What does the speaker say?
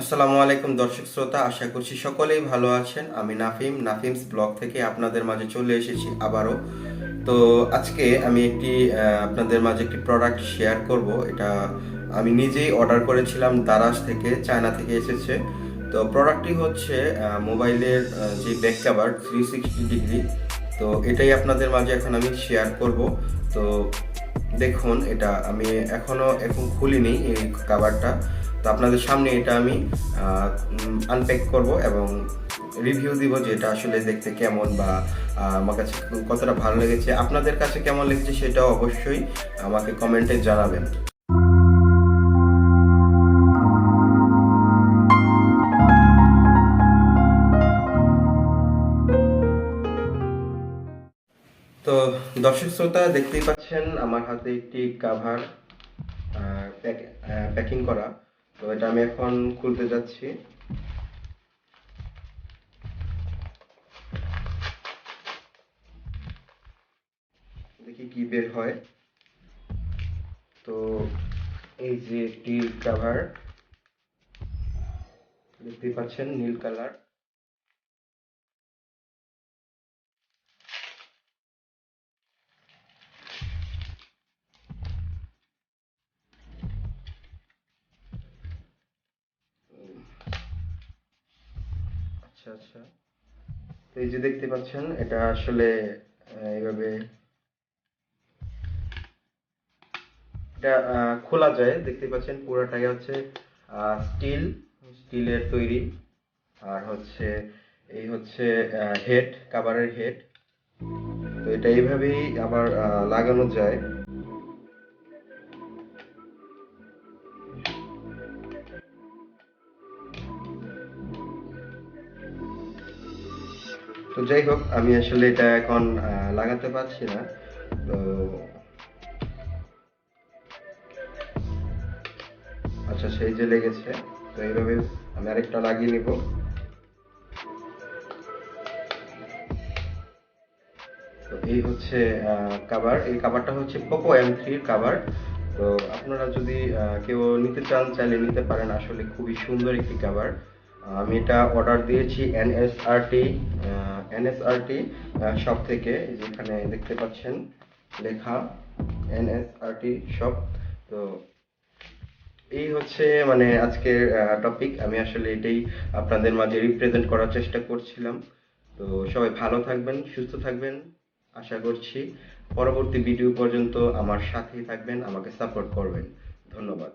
আসসালামু আলাইকুম দর্শক শ্রোতা, আশা করছি সকলেই ভালো আছেন। আমি নাফিম, নাফিমস ব্লগ থেকে আপনাদের মাঝে চলে এসেছি আবারও। তো আজকে আমি একটি আপনাদের মাঝে একটি প্রোডাক্ট শেয়ার করব। এটা আমি নিজেই অর্ডার করেছিলাম দারাজ থেকে, চায়না থেকে এসেছে। তো প্রোডাক্টটি হচ্ছে মোবাইলের যে back cover three sixty degree তো এটাই আপনাদের মাঝে এখন আমি শেয়ার করব। তো দেখুন, এটা আমি এখনও এখন খুলিনি এই কাভারটা তো আপনাদের সামনে এটা আমি আনপ্যাক করব এবং রিভিউ দিব যে এটা আসলে দেখতে কেমন বা আমার কাছে কতটা ভালো লেগেছে। আপনাদের কাছে কেমন লেগেছে সেটাও অবশ্যই আমাকে কমেন্টে জানাবেন। তো দর্শক শ্রোতা, দেখতেই পাচ্ছেন আমার হাতে একটি কাভার প্যাকিং করা। তো এটা আমি এখন খুলতে যাচ্ছি। দেখি কি বের হয়। তো এই যে একটি কাভার, দেখতেই পাচ্ছেন নীল কালার। আচ্ছা আচ্ছা। তো এই যে দেখতে পাচ্ছেন, এটা আসলে এইভাবে এটা খোলা যায়। দেখতে পাচ্ছেন, পুরোটাই হচ্ছে স্টিল, স্টিলের তৈরি। আর হচ্ছে, এই হচ্ছে হেড কাভারের হেড। তো এটা এইভাবেই আবার লাগানো যায়। তো যাই হোক, আমি আসলে এটা এখন লাগাতে পারছি না। তো আচ্ছা সেই যে লেগেছে, তো এইভাবে আমি আরেকটা লাগিয়ে নিব। এই হচ্ছে কাভার এই কাভারটা হচ্ছে পোকো এম থ্রির কাভার তো আপনারা যদি কেউ নিতে চান, চাইলে নিতে পারেন। আসলে খুবই সুন্দর একটি কাভার আমি এটা অর্ডার দিয়েছি এনএসআরটি এনএসআরটি শপ থেকে, যেখানে দেখতে পাচ্ছেন লেখা এনএসআরটি শপ তো এই হচ্ছে মানে আজকের টপিক আমি আসলে এটাই আপনাদের মাঝে রিপ্রেজেন্ট করার চেষ্টা করছিলাম। তো সবাই ভালো থাকবেন, সুস্থ থাকবেন, আশা করছি। পরবর্তী ভিডিও পর্যন্ত আমার সাথেই থাকবেন, আমাকে সাপোর্ট করবেন। ধন্যবাদ।